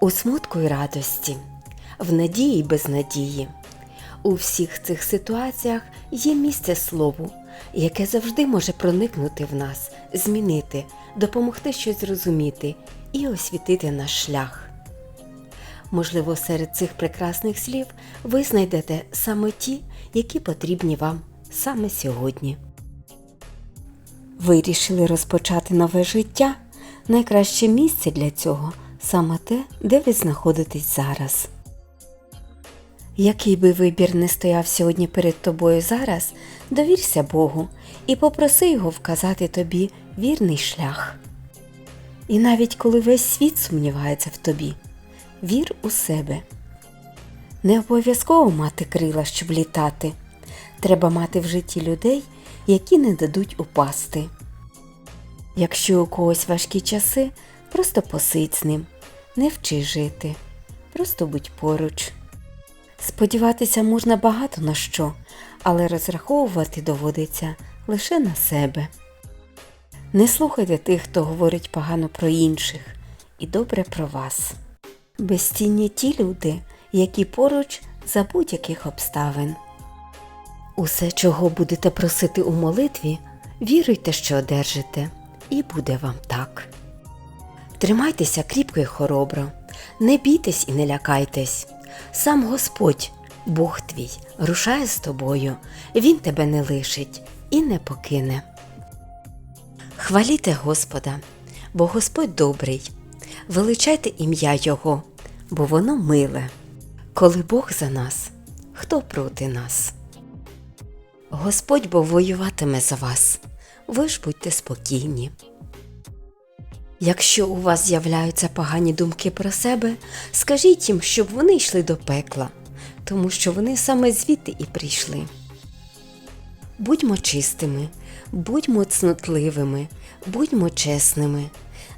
У смутку й радості, в надії й безнадії. У всіх цих ситуаціях є місце слову, яке завжди може проникнути в нас, змінити, допомогти щось зрозуміти і освітити наш шлях. Можливо, серед цих прекрасних слів ви знайдете саме ті, які потрібні вам саме сьогодні. Вирішили розпочати нове життя. Найкраще місце для цього саме те, де ви знаходитесь зараз. Який би вибір не стояв сьогодні перед тобою зараз, довірся Богу і попроси Його вказати тобі вірний шлях. І навіть коли весь світ сумнівається в тобі, вір у себе. Не обов'язково мати крила, щоб літати. Треба мати в житті людей, які не дадуть упасти. Якщо у когось важкі часи, просто посидь з ним, не вчи жити, просто будь поруч. Сподіватися можна багато на що, але розраховувати доводиться лише на себе. Не слухайте тих, хто говорить погано про інших і добре про вас. Безцінні ті люди, які поруч за будь-яких обставин. Усе, чого будете просити у молитві, віруйте, що одержите, і буде вам так. Тримайтеся кріпко і хоробро, не бійтесь і не лякайтесь. Сам Господь, Бог твій, рушає з тобою, Він тебе не лишить і не покине. Хваліте Господа, бо Господь добрий, величайте ім'я Його, бо воно миле. Коли Бог за нас, хто проти нас? Господь бо воюватиме за вас, ви ж будьте спокійні. Якщо у вас з'являються погані думки про себе, скажіть їм, щоб вони йшли до пекла, тому що вони саме звідти і прийшли. Будьмо чистими, будьмо цнотливими, будьмо чесними,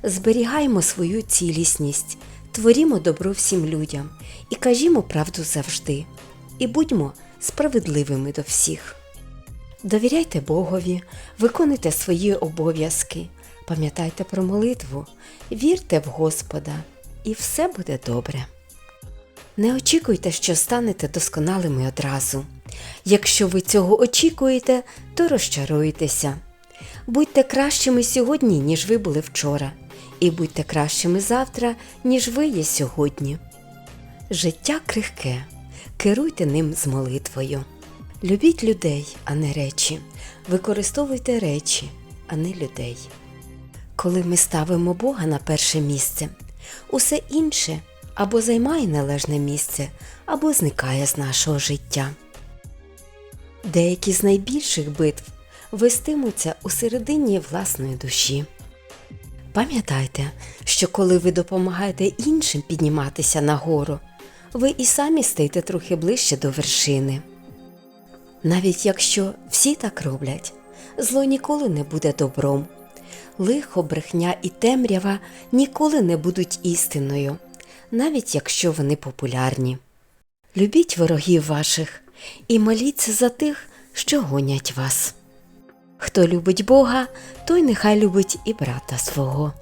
зберігаймо свою цілісність, творімо добро всім людям і кажімо правду завжди, і будьмо справедливими до всіх. Довіряйте Богові, виконуйте свої обов'язки, пам'ятайте про молитву, вірте в Господа, і все буде добре. Не очікуйте, що станете досконалими одразу. Якщо ви цього очікуєте, то розчаруєтеся. Будьте кращими сьогодні, ніж ви були вчора, і будьте кращими завтра, ніж ви є сьогодні. Життя крихке, керуйте ним з молитвою. Любіть людей, а не речі. Використовуйте речі, а не людей. Коли ми ставимо Бога на перше місце, усе інше або займає належне місце, або зникає з нашого життя. Деякі з найбільших битв вестимуться у середині власної душі. Пам'ятайте, що коли ви допомагаєте іншим підніматися нагору, ви і самі стаєте трохи ближче до вершини. Навіть якщо всі так роблять, зло ніколи не буде добром. Лихо, брехня і темрява ніколи не будуть істиною, навіть якщо вони популярні. Любіть ворогів ваших і моліться за тих, що гонять вас. Хто любить Бога, той нехай любить і брата свого.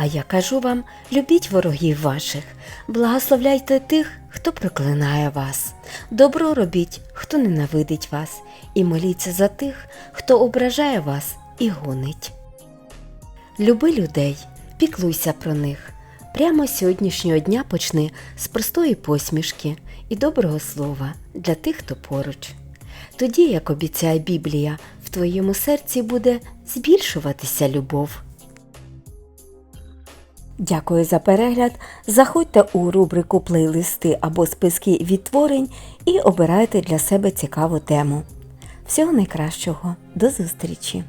А я кажу вам: любіть ворогів ваших, благословляйте тих, хто проклинає вас, добро робіть, хто ненавидить вас, і моліться за тих, хто ображає вас і гонить. Люби людей, піклуйся про них. Прямо сьогоднішнього дня почни з простої посмішки і доброго слова для тих, хто поруч. Тоді, як обіцяє Біблія, в твоєму серці буде збільшуватися любов. Дякую за перегляд. Заходьте у рубрику плейлисти або списки відтворень і обирайте для себе цікаву тему. Всього найкращого, до зустрічі!